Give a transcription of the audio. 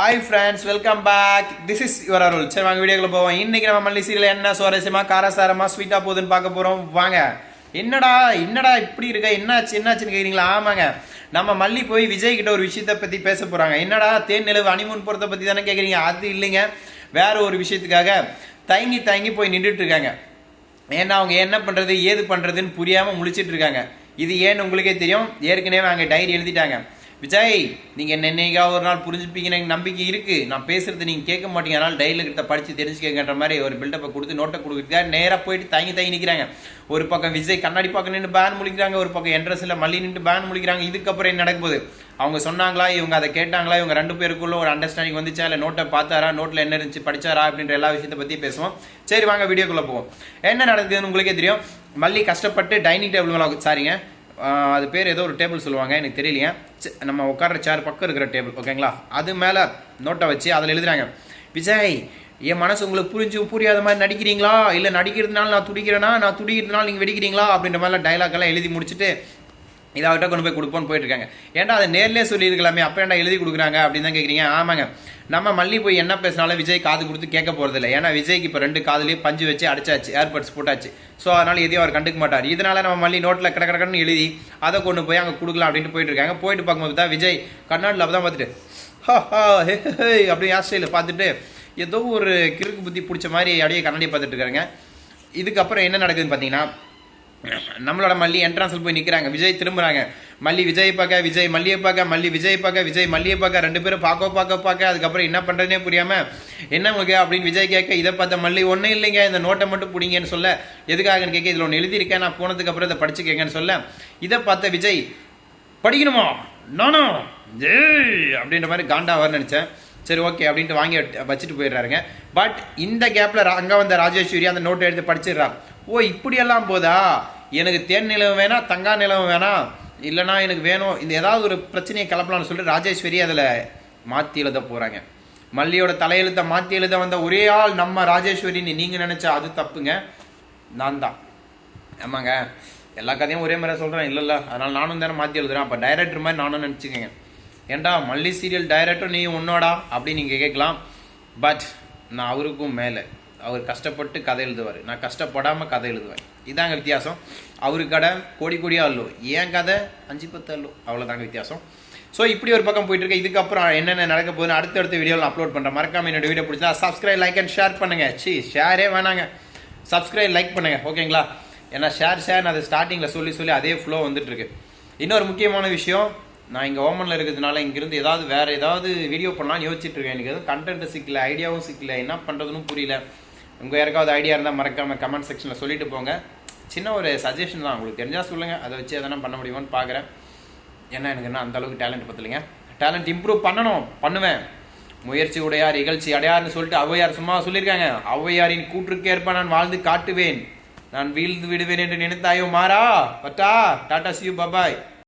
Hi friends welcome back this is your Arul சரி வாங்க வீடியோக்குள்ள போவோம். இன்னைக்கு நம்ம மல்லி சீரியல் என்ன சுவாரஸ்யமா காரசாரமா ஸ்வீட்டா போகுதுன்னு பார்க்க போறோம். வாங்க. என்னடா என்னடா இப்படி இருக்க? என்னாச்சு என்னாச்சுன்னு கேக்குறீங்களா? ஆமாங்க. நம்ம மல்லி போய் விஜய் கிட்ட ஒரு விஷயத்தை பத்தி பேச போறாங்க. என்னடா தேன் நிலவு அனிமூன் போறத பத்தி தானே கேக்குறீங்க? அது இல்லைங்க. வேற ஒரு விஷயத்துக்காக தயங்கி தயங்கி போய் நின்றுட்டு இருக்காங்க. ஏன்னா அவங்க என்ன பண்றது ஏது பண்றதுன்னு புரியாம முழிச்சிட்டு இருக்காங்க. இது ஏன்னு உங்களுக்கே தெரியும். ஏற்கனவே அங்கே டைரி எழுதிட்டாங்க. விஜய் நீங்கள் என்ன என்னைக்கா ஒரு நாள் புரிஞ்சுப்பீங்கன்னு எனக்கு நம்பிக்கை இருக்குது நான் பேசுகிறது நீங்கள் கேட்க மாட்டீங்க. அதனால் டைரியில கிட்ட படிச்சு மாதிரி ஒரு பில்டப்பை கொடுத்து நோட்டை கொடுக்குறதுக்காக நேராக போயிட்டு தங்கி தயங்கி நிற்கிறாங்க ஒரு பக்கம் விஜய் கண்ணாடி பக்கம் நின்று பேன் முழிக்கிறாங்க ஒரு பக்கம் என்ட்ரஸில் மல்லி நின்று பேன் முழிக்கிறாங்க. இதுக்கப்புறம் என்ன நடக்க போகுது? அவங்க சொன்னாங்களா? இவங்க அதை கேட்டாங்களா? இவங்க ரெண்டு பேருக்குள்ள ஒரு அண்டர்ஸ்டாண்டிங் வந்துச்சா? இல்லை நோட்டை பார்த்தாரா? நோட்டில் என்ன இருந்துச்சு? படிச்சாரா? அப்படின்ற எல்லா விஷயத்தை பற்றி பேசுவோம். சரி வாங்க வீடியோக்குள்ளே போவோம். என்ன நடக்குதுன்னு உங்களுக்கே தெரியும். மல்லி கஷ்டப்பட்டு டைனிங் டேபிள் மேலே சாரிங்க. அது பேர் ஏதோ ஒரு டேபிள் சொல்லுவாங்க எனக்கு தெரியலையே. நம்ம உட்கார்ற சேர் பக்கம் இருக்கிற டேபிள் ஓகேங்களா அது மேலே நோட்டை வச்சு அதில் எழுதுறாங்க. விஜய் என் மனசு உங்களுக்கு புரிஞ்சு புரியாத மாதிரி நடிக்கிறீங்களா? இல்லை நடிக்கிறதுனால நான் துடிக்கிறேன்னா நான் துடிக்கிறதுனால நீங்கள் வெடிக்கிறீங்களா? அப்படின்ற மாதிரிலாம் டைலாக் எல்லாம் எழுதி முடிச்சுட்டு இதை அவர்கிட்ட கொண்டு போய் கொடுப்போன்னு போயிட்டுருக்காங்க. ஏன்டா அதை நேர்லேயே சொல்லியிருக்கலாமே? அப்போ ஏன்டா எழுதி கொடுக்குறாங்க அப்படின்னு தான் கேட்குறீங்க ஆமாங்க. நம்ம மல்லி போய் என்ன பேசினாலும் விஜய் காது கொடுத்து கேட்க போகிறதில்ல ஏன்னா விஜய்க்கு இப்போ ரெண்டு காதுலேயே பஞ்சு வச்சு அடிச்சாச்சு ஏர்பட்ஸ் போட்டாச்சு. ஸோ அதனால் எதையும் அவர் கண்டுக்க மாட்டார். இதனால் நம்ம மல்லி நோட்டில் கட கடன்னு எழுதி அதை கொண்டு போய் அங்கே கொடுக்கலாம் அப்படின்ட்டு போயிட்டு இருக்காங்க போயிட்டு பார்க்கும்போது தான் விஜய் கண்ணாடியில் அப்பதான் பார்த்துட்டு ஹா ஹா ஹே ஹே அப்படி ஆஸ்திரேலியில் பார்த்துட்டு ஏதோ ஒரு கிறுக்கு புத்தி பிடிச்ச மாதிரி அப்படியே கண்ணாடியை பார்த்துட்டு இருக்காங்க இதுக்கப்புறம் என்ன நடக்குதுன்னு பார்த்தீங்கன்னா நம்மளோட மல்லி என்ட்ரன்ஸில் போய் நிற்கிறாங்க விஜய் திரும்புகிறாங்க மல்லி விஜய் பார்க்க விஜய் மல்லியை பார்க்க மல்லி விஜய் பார்க்க விஜய் மல்லியை பார்க்க ரெண்டு பேரும் பார்க்க பார்க்க பார்க்க அதுக்கப்புறம் என்ன பண்ணுறதுனே புரியாமல் என்ன உங்களுக்கு அப்படின்னு விஜய் கேட்க இதை பார்த்த மல்லி ஒன்றும் இல்லைங்க இந்த நோட்டை மட்டும் பிடிங்கன்னு சொல்ல. எதுக்காகன்னு கேட்க இதில் ஒன்று எழுதியிருக்கேன் நான் போனதுக்கப்புறம் இதை இதை படிச்சுக்கேங்கன்னு சொல்ல. இதை பார்த்த விஜய் படிக்கணுமா? நானும் ஜெய் அப்படின்ற மாதிரி காண்டாவார்னு நினச்சேன். சரி ஓகே அப்படின்ட்டு வாங்கி வச்சுட்டு போயிடுறாருங்க. பட் இந்த கேப்பில் அங்கே வந்த ராஜேஸ்வரி அந்த நோட்டை எடுத்து படிச்சிடுறா. ஓ இப்படியெல்லாம் போதா? எனக்கு தேன் நிலவும் வேணாம் தங்கா நிலவும் வேணாம் இல்லைனா எனக்கு வேணும் இந்த ஏதாவது ஒரு பிரச்சனையை கிளப்பலாம்னு சொல்லிட்டு ராஜேஸ்வரி அதில் மாற்றி எழுத போகிறாங்க மல்லியோட தலையெழுத்தை மாற்றி எழுத வந்த ஒரே ஆள் நம்ம ராஜேஸ்வரின்னு நீங்கள் நினச்சா அது தப்புங்க. நான் தான். ஆமாங்க. எல்லா கதையும் ஒரே மாதிரி சொல்கிறேன் இல்லைல்ல. அதனால் நானும் தானே மாற்றி எழுதுறேன். அப்போ டைரக்டர் மாதிரி நானும் நினச்சிக்கங்க. ஏன்டா மல்லி சீரியல் டைரக்டர் நீ உன்னோடா? அப்படின்னு நீங்கள் கேட்கலாம். பட் நான் அவருக்கும் மேலே. அவர் கஷ்டப்பட்டு கதை எழுதுவார். நான் கஷ்டப்படாமல் கதை எழுதுவேன். இதாங்க வித்தியாசம். அவரு கடை கோடி கோடியாக அல்லோ. ஏன் கதை அஞ்சு பத்து அல்லோ. அவ்வளோதாங்க வித்தியாசம். ஸோ இப்படி ஒரு பக்கம் போயிட்டு இருக்கு. இதுக்கப்புறம் என்னென்ன நடக்க போகுதுன்னு அடுத்தடுத்த வீடியோவில் அப்லோட் பண்ணுறேன் மறக்காம என்னோட வீடியோ பிடிச்சா சப்ஸ்கிரைப் லைக் அண்ட் ஷேர் பண்ணுங்க. சி ஷேரே வேணாங்க. சப்ஸ்கிரைப் லைக் பண்ணுங்க. ஓகேங்களா ஏன்னா ஷேர் ஷேர் அது ஸ்டார்டிங்கில் சொல்லி சொல்லி அதே ஃப்ளோ வந்துட்டு இருக்கு. இன்னொரு முக்கியமான விஷயம் நான் இங்கே ஓமனில் இருக்கிறதுனால இங்கேருந்து ஏதாவது வேறு ஏதாவது வீடியோ பண்ணலாம்னு யோசிச்சுட்டு இருக்கேன். எனக்கு எதுவும் கண்டென்ட் சிக்கல ஐடியாவும் சிக்கல. என்ன பண்ணுறதுன்னு புரியல. உங்கள் யாருக்காவது ஐடியா இருந்தால் மறக்காமல் கமெண்ட் செக்ஷனில் சொல்லிட்டு போங்க. சின்ன ஒரு சஜஷன் தான். உங்களுக்கு தெரிஞ்சால் சொல்லுங்கள் அதை வச்சு எதனா பண்ண முடியுமான்னு பார்க்குறேன் ஏன்னா எனக்கு என்ன அந்த அளவுக்கு டேலண்ட் பத்தலைங்க. டேலண்ட் இம்ப்ரூவ் பண்ணணும். பண்ணுவேன். முயற்சி உடையார் இகழ்ச்சி அடையார்னு சொல்லிட்டு ஔவையார் சும்மா சொல்லியிருக்காங்க. ஔவையாரின் கூற்றுக்கேற்ப நான் வாழ்ந்து காட்டுவேன். நான் வீழ்ந்து விடுவேன் என்று நினைத்தாயோ மாறா? பட்டா? Tata see you bye bye